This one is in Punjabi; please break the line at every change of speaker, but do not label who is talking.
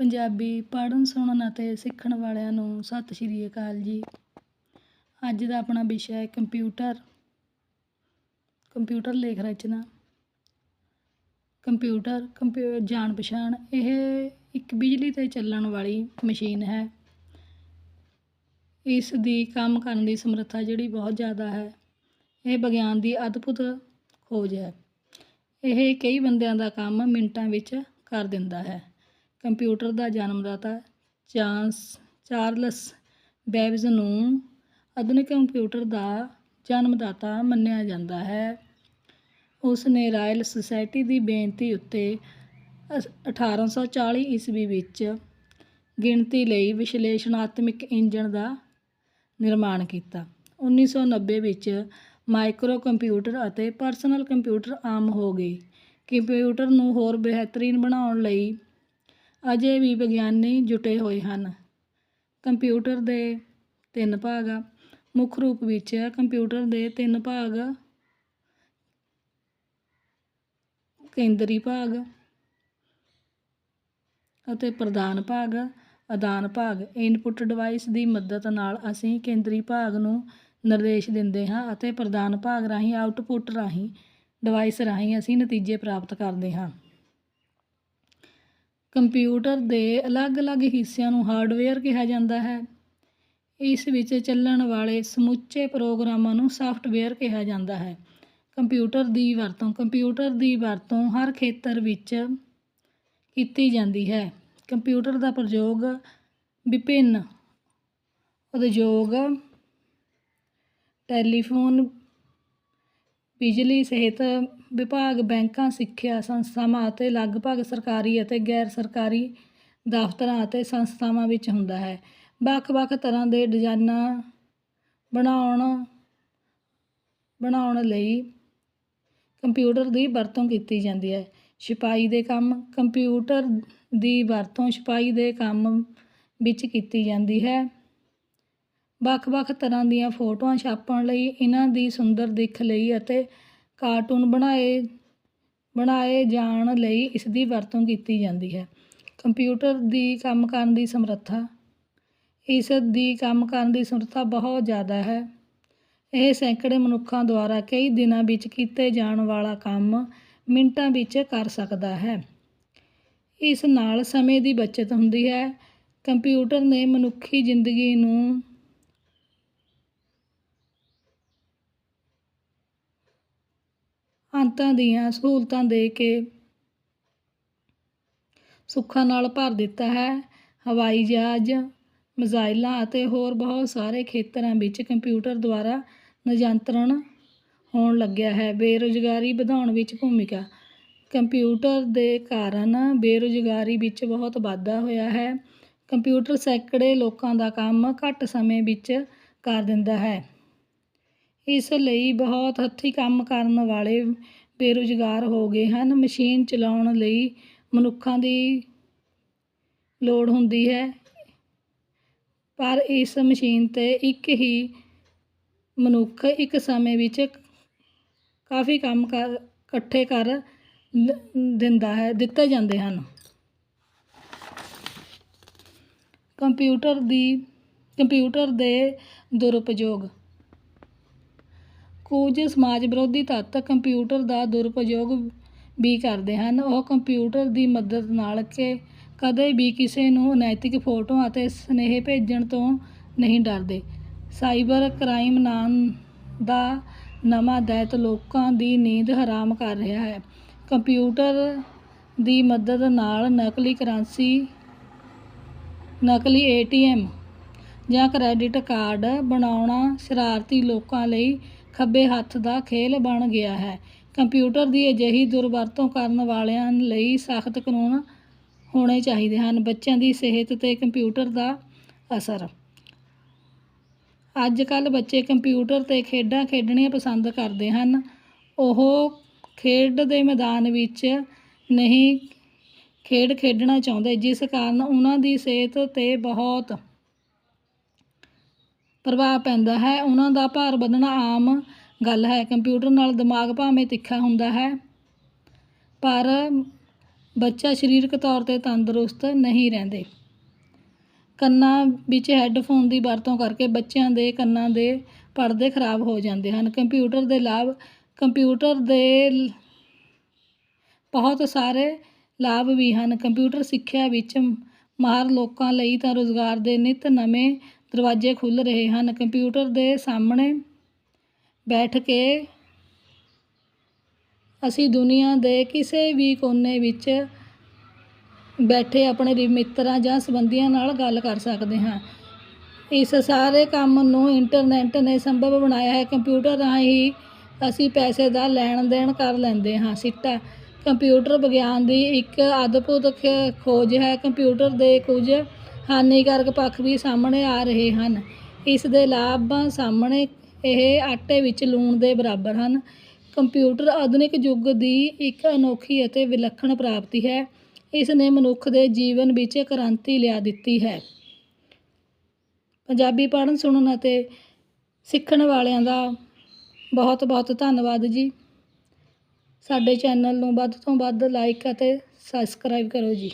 ਪੰਜਾਬੀ ਪੜ੍ਹਨ, ਸੁਣਨ ਅਤੇ ਸਿੱਖਣ ਵਾਲਿਆਂ ਨੂੰ ਸਤਿ ਸ਼੍ਰੀ ਅਕਾਲ ਜੀ। ਅੱਜ ਦਾ ਆਪਣਾ ਵਿਸ਼ਾ ਹੈ ਕੰਪਿਊਟਰ। ਕੰਪਿਊਟਰ ਲੇਖ ਰਚਨਾ। ਕੰਪਿਊਟਰ, ਕੰਪਿਊ, ਜਾਣ ਪਛਾਣ, ਇਹ ਇੱਕ ਬਿਜਲੀ 'ਤੇ ਚੱਲਣ ਵਾਲੀ ਮਸ਼ੀਨ ਹੈ। ਇਸ ਦੀ ਕੰਮ ਕਰਨ ਦੀ ਸਮਰੱਥਾ ਜਿਹੜੀ ਬਹੁਤ ਜ਼ਿਆਦਾ ਹੈ। ਇਹ ਵਿਗਿਆਨ ਦੀ ਅਦਭੁਤ ਖੋਜ ਹੈ। ਇਹ ਕਈ ਬੰਦਿਆਂ ਦਾ ਕੰਮ ਮਿੰਟਾਂ ਵਿੱਚ ਕਰ ਦਿੰਦਾ ਹੈ। ਕੰਪਿਊਟਰ ਦਾ ਜਨਮਦਾਤਾ ਚਾਂਸ ਚਾਰਲਸ ਬੈਬਜ ਨੂੰ ਆਧੁਨਿਕ ਕੰਪਿਊਟਰ ਦਾ ਜਨਮਦਾਤਾ ਮੰਨਿਆ ਜਾਂਦਾ ਹੈ। ਉਸ ਨੇ ਰਾਇਲ ਸੁਸਾਇਟੀ ਦੀ ਬੇਨਤੀ ਉੱਤੇ ਅਸ- 1840 ਈਸਵੀ ਵਿੱਚ ਗਿਣਤੀ ਲਈ ਵਿਸ਼ਲੇਸ਼ਣਾਤਮਕ ਇੰਜਣ ਦਾ ਨਿਰਮਾਣ ਕੀਤਾ। 1990 ਵਿੱਚ ਮਾਈਕਰੋ ਕੰਪਿਊਟਰ ਅਤੇ ਪਰਸਨਲ ਕੰਪਿਊਟਰ ਆਮ ਹੋ ਗਏ। ਕੰਪਿਊਟਰ ਨੂੰ ਹੋਰ ਬਿਹਤਰੀਨ ਬਣਾਉਣ ਲਈ ਅਜੇ ਵੀ ਵਿਗਿਆਨੀ ਜੁਟੇ ਹੋਏ ਹਨ। ਕੰਪਿਊਟਰ ਦੇ ਤਿੰਨ ਭਾਗ। ਆ ਮੁੱਖ ਰੂਪ ਵਿੱਚ ਕੰਪਿਊਟਰ ਦੇ ਤਿੰਨ ਭਾਗ। ਕੇਂਦਰੀ ਭਾਗ ਅਤੇ ਪ੍ਰਧਾਨ ਭਾਗ। ਆਦਾਨ ਭਾਗ। ਇਨਪੁੱਟ ਡਿਵਾਈਸ ਦੀ ਮਦਦ ਨਾਲ ਅਸੀਂ ਕੇਂਦਰੀ ਭਾਗ ਨੂੰ ਨਿਰਦੇਸ਼ ਦਿੰਦੇ ਹਾਂ ਅਤੇ ਪ੍ਰਧਾਨ ਭਾਗ ਰਾਹੀਂ ਆਊਟਪੁੱਟ ਰਾਹੀਂ, ਡਿਵਾਈਸ ਰਾਹੀਂ ਅਸੀਂ ਨਤੀਜੇ ਪ੍ਰਾਪਤ ਕਰਦੇ ਹਾਂ। ਕੰਪਿਊਟਰ ਦੇ ਅਲੱਗ-ਅਲੱਗ ਹਿੱਸਿਆਂ ਨੂੰ ਹਾਰਡਵੇਅਰ ਕਿਹਾ ਜਾਂਦਾ ਹੈ। ਇਸ ਵਿੱਚ ਚੱਲਣ ਵਾਲੇ ਸਮੁੱਚੇ ਪ੍ਰੋਗਰਾਮਾਂ ਨੂੰ ਸਾਫਟਵੇਅਰ ਕਿਹਾ ਜਾਂਦਾ ਹੈ। ਕੰਪਿਊਟਰ ਦੀ ਵਰਤੋਂ, ਕੰਪਿਊਟਰ ਦੀ ਵਰਤੋਂ ਹਰ ਖੇਤਰ ਵਿੱਚ ਕੀਤੀ ਜਾਂਦੀ ਹੈ। ਕੰਪਿਊਟਰ ਦਾ ਪ੍ਰਯੋਗ ਵਿਭਿੰਨ ਉਦਯੋਗ, ਟੈਲੀਫੋਨ ਬਿਜਲੀ, ਸਿਹਤ ਵਿਭਾਗ, ਬੈਂਕਾਂ, ਸਿੱਖਿਆ ਸੰਸਥਾਵਾਂ ਅਤੇ ਲਗਭਗ ਸਰਕਾਰੀ ਅਤੇ ਗੈਰ ਸਰਕਾਰੀ ਦਫ਼ਤਰਾਂ ਅਤੇ ਸੰਸਥਾਵਾਂ ਵਿੱਚ ਹੁੰਦਾ ਹੈ। ਵੱਖ-ਵੱਖ ਤਰ੍ਹਾਂ ਦੇ ਡਿਜ਼ਾਈਨਾਂ ਬਣਾਉਣ ਬਣਾਉਣ ਲਈ ਕੰਪਿਊਟਰ ਦੀ ਵਰਤੋਂ ਕੀਤੀ ਜਾਂਦੀ ਹੈ। ਛਪਾਈ ਦੇ ਕੰਮ, ਕੰਪਿਊਟਰ ਦੀ ਵਰਤੋਂ ਛਪਾਈ ਦੇ ਕੰਮ ਵਿੱਚ ਕੀਤੀ ਜਾਂਦੀ ਹੈ। ਵੱਖ-ਵੱਖ ਤਰ੍ਹਾਂ ਦੀਆਂ ਫੋਟੋਆਂ ਛਾਪਣ ਲਈ ਇਹਨਾਂ ਦੀ ਸੁੰਦਰ ਦਿੱਖ ਲਈ ਅਤੇ ਕਾਰਟੂਨ ਬਣਾਏ ਬਣਾਏ ਜਾਣ ਲਈ ਇਸ ਦੀ ਵਰਤੋਂ ਕੀਤੀ ਜਾਂਦੀ ਹੈ। ਕੰਪਿਊਟਰ ਦੀ ਕੰਮ ਕਰਨ ਦੀ ਸਮਰੱਥਾ, ਇਸ ਦੀ ਕੰਮ ਕਰਨ ਦੀ ਸਮਰੱਥਾ ਬਹੁਤ ਜ਼ਿਆਦਾ ਹੈ। ਇਹ ਸੈਂਕੜੇ ਮਨੁੱਖਾਂ ਦੁਆਰਾ ਕਈ ਦਿਨਾਂ ਵਿੱਚ ਕੀਤੇ ਜਾਣ ਵਾਲਾ ਕੰਮ ਮਿੰਟਾਂ ਵਿੱਚ ਕਰ ਸਕਦਾ ਹੈ। ਇਸ ਨਾਲ ਸਮੇਂ ਦੀ ਬਚਤ ਹੁੰਦੀ ਹੈ। ਕੰਪਿਊਟਰ ਨੇ ਮਨੁੱਖੀ ਜ਼ਿੰਦਗੀ ਨੂੰ ਅੰਤਾਂ ਦੀਆਂ ਸਹੂਲਤਾਂ ਦੇ ਕੇ ਸੁੱਖਾਂ ਨਾਲ ਭਰ ਦਿੱਤਾ ਹੈ। ਹਵਾਈ ਜਹਾਜ਼, ਮਿਜ਼ਾਈਲਾਂ ਅਤੇ ਹੋਰ ਬਹੁਤ ਸਾਰੇ ਖੇਤਰਾਂ ਵਿੱਚ ਕੰਪਿਊਟਰ ਦੁਆਰਾ ਨਿਯੰਤਰਣ ਹੋਣ ਲੱਗਿਆ ਹੈ। ਬੇਰੁਜ਼ਗਾਰੀ ਵਧਾਉਣ ਵਿੱਚ ਭੂਮਿਕਾ ਕੰਪਿਊਟਰ ਦੇ ਕਾਰਨ ਬੇਰੁਜ਼ਗਾਰੀ ਵਿੱਚ ਬਹੁਤ ਵਾਧਾ ਹੋਇਆ ਹੈ। ਕੰਪਿਊਟਰ ਸੈਂਕੜੇ ਲੋਕਾਂ ਦਾ ਕੰਮ ਘੱਟ ਸਮੇਂ ਵਿੱਚ ਕਰ ਦਿੰਦਾ ਹੈ। ਇਸ ਲਈ ਬਹੁਤ ਹੱਥੀਂ ਕੰਮ ਕਰਨ ਵਾਲੇ ਬੇਰੁਜ਼ਗਾਰ ਹੋ ਗਏ ਹਨ। ਮਸ਼ੀਨ ਚਲਾਉਣ ਲਈ ਮਨੁੱਖਾਂ ਦੀ ਲੋੜ ਹੁੰਦੀ ਹੈ, ਪਰ ਇਸ ਮਸ਼ੀਨ 'ਤੇ ਇੱਕ ਹੀ ਮਨੁੱਖ ਇੱਕ ਸਮੇਂ ਵਿੱਚ ਕਾਫੀ ਕੰਮ ਕਰ, ਇਕੱਠੇ ਕਰ ਦਿੰਦਾ ਹੈ, ਦਿੱਤੇ ਜਾਂਦੇ ਹਨ। ਕੰਪਿਊਟਰ ਦੀ, ਕੰਪਿਊਟਰ ਦੇ ਦੁਰਉਪਯੋਗ ਕੁਝ ਸਮਾਜ ਵਿਰੋਧੀ ਤੱਤ ਕੰਪਿਊਟਰ ਦਾ ਦੁਰਉਪਯੋਗ ਵੀ ਕਰਦੇ ਹਨ। ਉਹ ਕੰਪਿਊਟਰ ਦੀ ਮਦਦ ਨਾਲ ਕਿ ਕਦੇ ਵੀ ਕਿਸੇ ਨੂੰ ਅਨੈਤਿਕ ਫੋਟੋਆਂ ਅਤੇ ਸੁਨੇਹੇ ਭੇਜਣ ਤੋਂ ਨਹੀਂ ਡਰਦੇ। ਸਾਈਬਰ ਕ੍ਰਾਈਮ ਨਾਮ ਦਾ ਨਵਾਂ ਦੈਤ ਲੋਕਾਂ ਦੀ ਨੀਂਦ ਹਰਾਮ ਕਰ ਰਿਹਾ ਹੈ। ਕੰਪਿਊਟਰ ਦੀ ਮਦਦ ਨਾਲ ਨਕਲੀ ਕਰੰਸੀ, ਨਕਲੀ ਏਟੀਐਮ ਜਾਂ ਕ੍ਰੈਡਿਟ ਕਾਰਡ ਬਣਾਉਣਾ ਸ਼ਰਾਰਤੀ ਲੋਕਾਂ ਲਈ ਖੱਬੇ ਹੱਥ ਦਾ ਖੇਲ ਬਣ ਗਿਆ ਹੈ। ਕੰਪਿਊਟਰ ਦੀ ਅਜਿਹੀ ਦੁਰਵਰਤੋਂ ਕਰਨ ਵਾਲਿਆਂ ਲਈ ਸਖਤ ਕਾਨੂੰਨ ਹੋਣੇ ਚਾਹੀਦੇ ਹਨ। ਬੱਚਿਆਂ ਦੀ ਸਿਹਤ 'ਤੇ ਕੰਪਿਊਟਰ ਦਾ ਅਸਰ। ਅੱਜ ਕੱਲ੍ਹ ਬੱਚੇ ਕੰਪਿਊਟਰ 'ਤੇ ਖੇਡਾਂ ਖੇਡਣੀਆਂ ਪਸੰਦ ਕਰਦੇ ਹਨ। ਉਹ ਖੇਡ ਦੇ ਮੈਦਾਨ ਵਿੱਚ ਨਹੀਂ ਖੇਡ ਖੇਡਣਾ ਚਾਹੁੰਦੇ, ਜਿਸ ਕਾਰਨ ਉਹਨਾਂ ਦੀ ਸਿਹਤ 'ਤੇ ਬਹੁਤ ਪ੍ਰਭਾਵ ਪੈਂਦਾ ਹੈ। ਉਹਨਾਂ ਦਾ ਭਾਰ ਵਧਣਾ ਆਮ ਗੱਲ ਹੈ। ਕੰਪਿਊਟਰ ਨਾਲ ਦਿਮਾਗ ਭਾਵੇਂ ਤਿੱਖਾ ਹੁੰਦਾ ਹੈ, ਪਰ ਬੱਚਾ ਸਰੀਰਕ ਤੌਰ 'ਤੇ ਤੰਦਰੁਸਤ ਨਹੀਂ ਰਹਿੰਦੇ। ਕੰਨਾਂ ਵਿੱਚ ਹੈੱਡਫੋਨ ਦੀ ਵਰਤੋਂ ਕਰਕੇ ਬੱਚਿਆਂ ਦੇ ਕੰਨਾਂ ਦੇ ਪਰਦੇ ਖਰਾਬ ਹੋ ਜਾਂਦੇ ਹਨ। ਕੰਪਿਊਟਰ ਦੇ ਲਾਭ, ਕੰਪਿਊਟਰ ਦੇ ਬਹੁਤ ਸਾਰੇ ਲਾਭ ਵੀ ਹਨ। ਕੰਪਿਊਟਰ ਸਿੱਖਿਆ ਵਿੱਚ ਮਾਹਰ ਲੋਕਾਂ ਲਈ ਤਾਂ ਰੁਜ਼ਗਾਰ ਦੇ ਨਿੱਤ ਨਵੇਂ ਦਰਵਾਜ਼ੇ ਖੁੱਲ੍ਹ ਰਹੇ ਹਨ। ਕੰਪਿਊਟਰ ਦੇ ਸਾਹਮਣੇ ਬੈਠ ਕੇ ਅਸੀਂ ਦੁਨੀਆ ਦੇ ਕਿਸੇ ਵੀ ਕੋਨੇ ਵਿੱਚ ਬੈਠੇ ਆਪਣੇ ਮਿੱਤਰਾਂ ਜਾਂ ਸੰਬੰਧੀਆਂ ਨਾਲ ਗੱਲ ਕਰ ਸਕਦੇ ਹਾਂ। ਇਸ ਸਾਰੇ ਕੰਮ ਨੂੰ ਇੰਟਰਨੈੱਟ ਨੇ ਸੰਭਵ ਬਣਾਇਆ ਹੈ। ਕੰਪਿਊਟਰ ਰਾਹੀਂ ਅਸੀਂ ਪੈਸੇ ਦਾ ਲੈਣ ਦੇਣ ਕਰ ਲੈਂਦੇ ਹਾਂ। ਸਿੱਟਾ, ਕੰਪਿਊਟਰ ਵਿਗਿਆਨ ਦੀ ਇੱਕ ਅਦਭੁਤ ਖ- ਖੋਜ ਹੈ। ਕੰਪਿਊਟਰ ਦੇ ਕੁਝ ਹਾਨੀਕਾਰਕ ਪੱਖ ਵੀ ਸਾਹਮਣੇ ਆ ਰਹੇ ਹਨ। ਇਸ ਦੇ ਲਾਭਾਂ ਸਾਹਮਣੇ ਇਹ ਆਟੇ ਵਿੱਚ ਲੂਣ ਦੇ ਬਰਾਬਰ ਹਨ। ਕੰਪਿਊਟਰ ਆਧੁਨਿਕ ਯੁੱਗ ਦੀ ਇੱਕ ਅਨੋਖੀ ਅਤੇ ਵਿਲੱਖਣ ਪ੍ਰਾਪਤੀ ਹੈ। ਇਸ ਨੇ ਮਨੁੱਖ ਦੇ ਜੀਵਨ ਵਿੱਚ ਕ੍ਰਾਂਤੀ ਲਿਆ ਦਿੱਤੀ ਹੈ। ਪੰਜਾਬੀ ਪੜ੍ਹਨ, ਸੁਣਨ ਅਤੇ ਸਿੱਖਣ ਵਾਲਿਆਂ ਦਾ ਬਹੁਤ ਬਹੁਤ ਧੰਨਵਾਦ ਜੀ। ਸਾਡੇ ਚੈਨਲ ਨੂੰ ਵੱਧ ਤੋਂ ਵੱਧ ਲਾਈਕ ਅਤੇ ਸਬਸਕ੍ਰਾਈਬ ਕਰੋ ਜੀ।